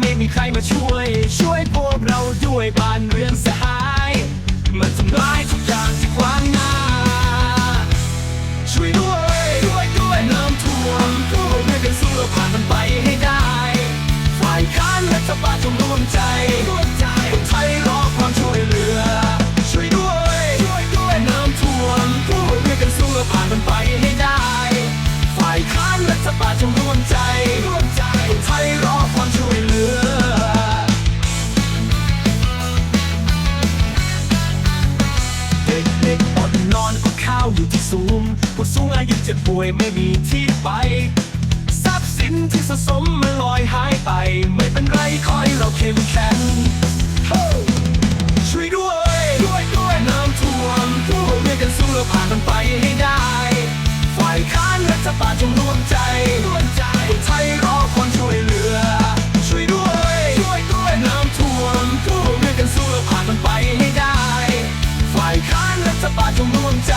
ไม่มีใครมาช่วย ช่วยพวกเราด้วยบ้านเรือนเสียหายมันทำลายทุกอย่างที่ขวางหน้า ช่วยด้วยช่วยด้วยน้ำท่วมพวกเรากันสู้เราผ่านมันไปให้ได้ ฝ่ายค้านรัฐบาลจงร่วมใจร่วมใจ ผู้สูงอายุเจ็บป่วยไม่มีที่ไป ทรัพย์สินที่สะสมมันลอยหายไป ไม่เป็นไรคอยเราเข้มแข็งช่วยด้วยช่วยด้วยน้ำท่วมพวกเรากันสู้เราผ่านมันไปให้ได้ ฝ่ายค้านรัฐบาลจงร่วมใจร่วมใจคนไทยรอความช่วยเหลือ ช่วยด้วยช่วยด้วยน้ำท่วมพวกเรากันสู้เราผ่านมันไปให้ได้ ฝ่ายค้านรัฐบาลจงร่วมใจ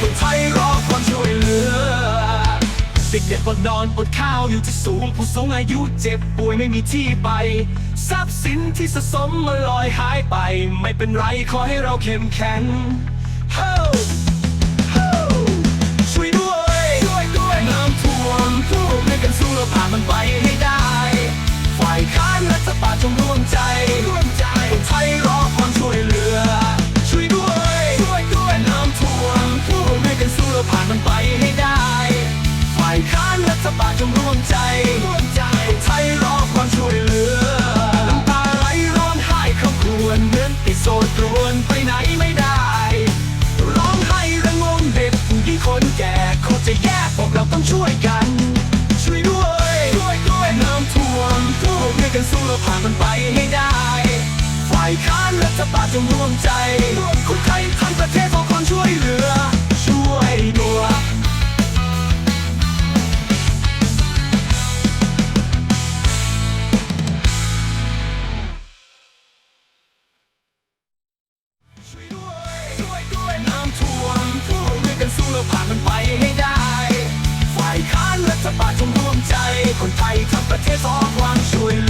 คนไทยรอความช่วยเหลือ เด็กๆอดนอนอดข้าวอยู่ที่สูงผู้สูงอายุเจ็บป่วยไม่มีที่ไป ทรัพย์สินที่สะสมมาลอยหายไป ไม่เป็นไรขอให้เราเข้มแข็ง Ho! Ho! ช่วยด้วย มันไปให้ได้ ฝ่ายค้านรัฐบาลจงร่วมใจร่วมใจไทยรอความช่วยเหลือน้ำตาไหลร้องไห้คำครวญเหมือนติดโซ่ตรวนไปไหนไม่ได้ ร้องไห้ระงมเด็กผู้หญิงคนแก่เขาจะแยกพวกเราต้องช่วยกัน ช่วยด้วยช่วยด้วยน้ำท่วมพวกเรากันสู้เราผ่านมันไปให้ได้ฝ่ายค้านรัฐบาลจงร่วมใจคนไทยทั้งประเทศขอความช่วยเหลือ ช่วย เรากันสู้เราผ่านมันไปให้ได้ ฝ่ายค้านรัฐบาลจงร่วมใจ คนไทยทั้งประเทศสองวางช่วยเหลือ